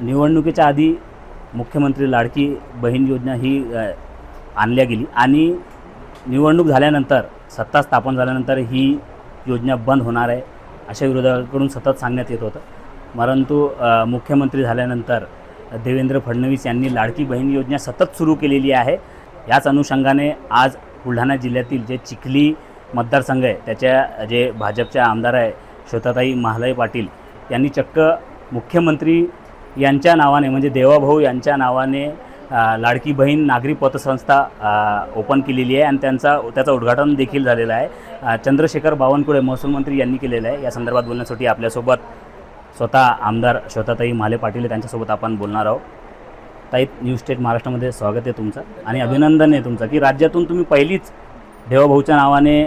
निवडणुकीच्या आधी मुख्यमंत्री लाडकी बहीण योजना ही आणल्या गेली. आणि निवडणूक झाल्यानंतर सत्ता स्थापन झाल्यानंतर ही योजना बंद होणार आहे अशा विरोधकांकडून सतत सांगण्यात येत होतं. परंतु मुख्यमंत्री झाल्यानंतर देवेंद्र फडणवीस यांनी लाडकी बहीण योजना सतत सुरू केलेली आहे. याच अनुषंगाने आज बुलढाणा जिल्ह्यातील जे चिखली मतदारसंघ आहे त्याच्या जे भाजपच्या आमदार आहे श्वेताताई महालय पाटील यांनी चक्क मुख्यमंत्री यांच्या नावाने म्हणजे देवाभाऊ यांच्या नावाने लाडकी बहीण नागरी पतसंस्था ओपन केलेली आहे आणि त्यांचा त्याचं उद्घाटन देखील झालेलं आहे. चंद्रशेखर बावनकुळे महसूल मंत्री यांनी केलेलं आहे. या संदर्भात बोलण्यासाठी आपल्यासोबत स्वतः आमदार श्वेताताई माले पाटील आहे, त्यांच्यासोबत आपण बोलणार आहोत. ताई न्यूज स्टेट महाराष्ट्रामध्ये स्वागत आहे तुमचं आणि अभिनंदन आहे तुमचं की राज्यातून तुम्ही पहिलीच देवाभाऊच्या नावाने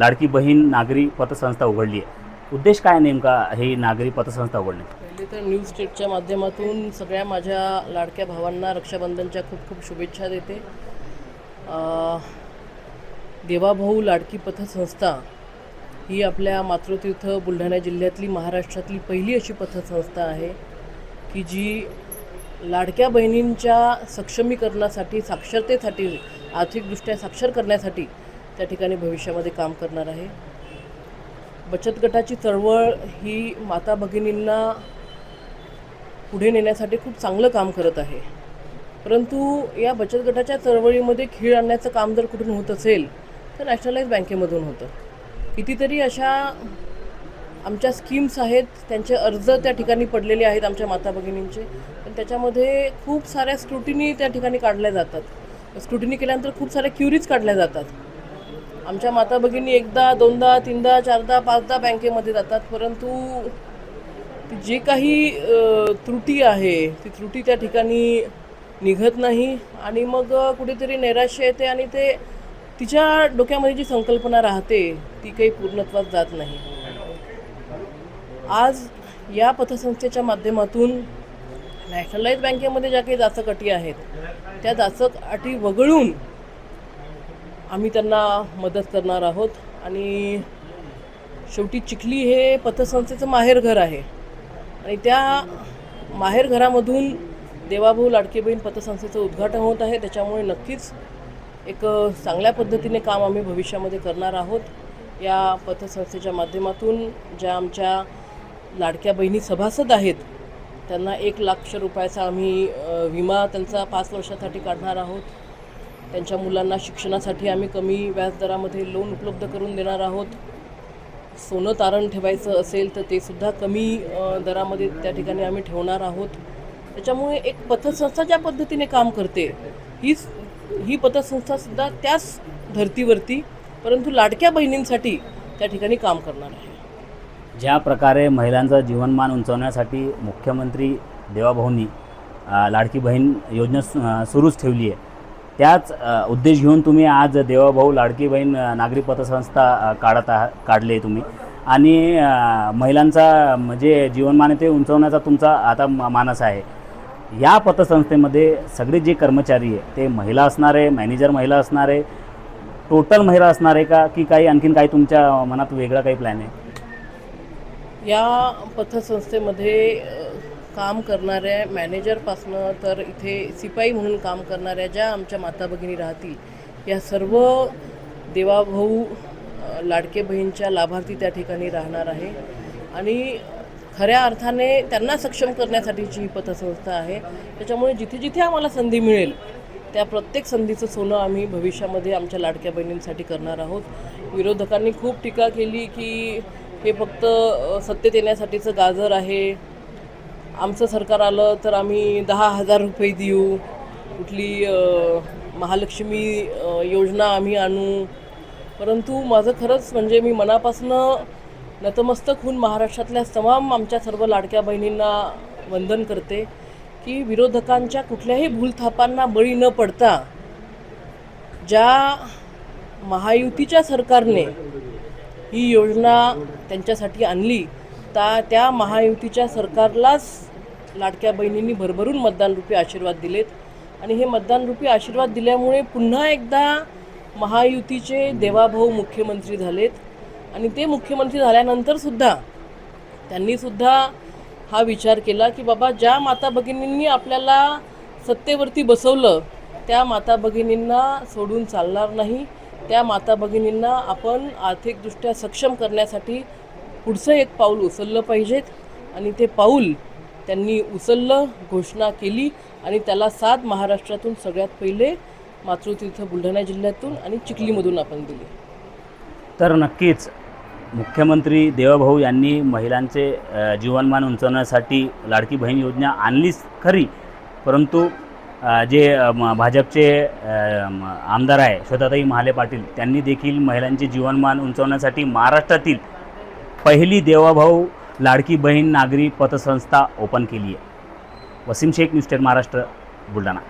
लाडकी बहीण नागरी पतसंस्था उघडली आहे. उद्देश काय नेमका ही नागरी पतसंस्था उघडण्याचा? पहिले तर न्यूज स्टेटच्या माध्यमातून सगळ्या माझ्या लाडक्या भावांना रक्षाबंधनच्या खूप खूप शुभेच्छा देते. देवाभाऊ लाडकी पथसंस्था ही आपल्या मातृतीर्थ बुलढाणा जिल्ह्यातली महाराष्ट्रातली पहिली अशी पथसंस्था आहे की जी लाडक्या बहिणींच्या सक्षमीकरणासाठी साक्षरतेसाठी आर्थिकदृष्ट्या साक्षर करण्यासाठी त्या ठिकाणी भविष्यामध्ये काम करणार आहे. बचत गटाची चळवळ ही माता भगिनींना पुढे नेण्यासाठी खूप चांगलं काम करत आहे. परंतु या बचत गटाच्या चळवळीमध्ये खीळ आणण्याचं काम जर कुठून होत असेल तर नॅशनलाइज बँकेमधून होतं. कितीतरी अशा आमच्या स्कीम्स आहेत त्यांचे अर्ज त्या ठिकाणी पडलेले आहेत आमच्या माता भगिनींचे. पण त्याच्यामध्ये खूप साऱ्या स्क्रुटिनी त्या ठिकाणी काढल्या जातात. स्क्रुटिनी केल्यानंतर खूप साऱ्या क्युरीज काढल्या जातात. आमच्या माता भगिनी एकदा दोनदा तीनदा चारदा पाचदा बँकेमध्ये जातात परंतु जे काही त्रुटी आहे ती त्रुटी त्या ठिकाणी निघत नाही आणि मग कुठेतरी नैराश्य येते आणि ते तिच्या डोक्यामध्ये जी संकल्पना राहते ती काही पूर्णत्वात जात नाही. आज या पथसंस्थेच्या माध्यमातून नॅशनलाइज बँकेमध्ये ज्या काही जाचक अटी आहेत त्या जाचक अटी वगळून आम्ही त्यांना मदत करणार आहोत आणि शेवटी चिखली हे पथसंस्थेचं माहेरघर आहे. आणि त्या माहेरघरामधून देवाभाऊ लाडकी बहीण पतसंस्थेचं उद्घाटन होत आहे. त्याच्यामुळे नक्कीच एक चांगल्या पद्धतीने काम आम्ही भविष्यामध्ये करणार आहोत. या पतसंस्थेच्या माध्यमातून ज्या आमच्या लाडक्या बहिणी सभासद आहेत त्यांना एक लाख रुपयाचा आम्ही विमा त्यांचा पाच वर्षासाठी काढणार आहोत. त्यांच्या मुलांना शिक्षणासाठी आम्ही कमी व्याजदरामध्ये लोन उपलब्ध करून देणार आहोत. सोनं तारण ठेवायचं असेल तर ते सुद्धा कमी दरामध्ये त्या ठिकाणी आम्ही ठेवणार आहोत. त्याच्यामुळे एक पतसंस्था ज्या पद्धतीने काम करते हीच ही पतसंस्थासुद्धा त्याच धर्तीवरती परंतु लाडक्या बहिणींसाठी त्या ठिकाणी काम करणार आहे. ज्या प्रकारे महिलांचं जीवनमान उंचवण्यासाठी मुख्यमंत्री देवाभाऊंनी लाडकी बहीण योजना सु- सुरूच ठेवली आहे त्याच उद्देश घेऊन तुम्ही आज देवाभाऊ लाडकी बहीण नागरी पतसंस्था काढत आहात काढले आहे तुम्ही. आणि महिलांचा म्हणजे जीवनमान आहे ते उंचवण्याचा तुमचा आता मानस आहे. या पतसंस्थेमध्ये सगळे जे कर्मचारी आहे ते महिला असणार आहे मॅनेजर महिला असणार आहे टोटल महिला असणार आहे का की काही आणखीन काही तुमच्या मनात वेगळा काही प्लॅन आहे? या पतसंस्थेमध्ये काम करणाऱ्या मॅनेजरपासनं तर इथे सिपाई म्हणून काम करणाऱ्या ज्या आमच्या माता भगिनी राहतील या सर्व देवाभाऊ लाडके बहीणच्या लाभार्थी त्या ठिकाणी राहणार आहे. आणि खऱ्या अर्थाने त्यांना सक्षम करण्यासाठीची ही पतसंस्था आहे त्याच्यामुळे जिथे जिथे आम्हाला संधी मिळेल त्या प्रत्येक संधीचं सोनं आम्ही भविष्यामध्ये आमच्या लाडक्या बहिणींसाठी करणार आहोत. विरोधकांनी खूप टीका केली की हे फक्त सत्तेत येण्यासाठीचं गाजर आहे आमचं सरकार आलं तर आम्ही दहा हजार रुपये देऊ. कुठली महालक्ष्मी योजना आम्ही आणू. परंतु माझं खरंच म्हणजे मी मनापासनं नतमस्तक होऊन महाराष्ट्रातल्या तमाम आमच्या सर्व लाडक्या बहिणींना वंदन करते की विरोधकांच्या कुठल्याही भूलथापांना बळी न पडता ज्या महायुतीच्या सरकारने ही योजना त्यांच्यासाठी आणली ता त्या महायुतीच्या सरकारलाच लाडक्या बहिणींनी भरभरून मतदानरूपी आशीर्वाद दिलेत. आणि हे मतदानरूपी आशीर्वाद दिल्यामुळे पुन्हा एकदा महायुतीचे देवाभाऊ मुख्यमंत्री झालेत. आणि ते मुख्यमंत्री झाल्यानंतरसुद्धा त्यांनीसुद्धा हा विचार केला की बाबा ज्या माता भगिनींनी आपल्याला सत्तेवरती बसवलं त्या माता भगिनींना सोडून चालणार नाही. त्या माता भगिनींना आपण आर्थिकदृष्ट्या सक्षम करण्यासाठी पुढचं एक पाऊल उचललं पाहिजेत. आणि ते पाऊल त्यांनी उचललं घोषणा केली आणि त्याला साथ महाराष्ट्रातून सगळ्यात पहिले मातृतीर्थ बुलढाणा जिल्ह्यातून आणि चिखलीमधून आपण दिली. तर नक्कीच मुख्यमंत्री देवाभाऊ यांनी महिलांचे जीवनमान उंचावण्यासाठी लाडकी बहीण योजना आणलीच खरी. परंतु जे म- भाजपचे आमदार आहे श्वेताताई महाले पाटील त्यांनी देखील महिलांचे जीवनमान उंचावण्यासाठी महाराष्ट्रातील पहिली देवाभाऊ लाडकी बहीण नागरी पतसंस्था ओपन केली आहे. Wasim Shaikh news ten Maharashtra Buldhana.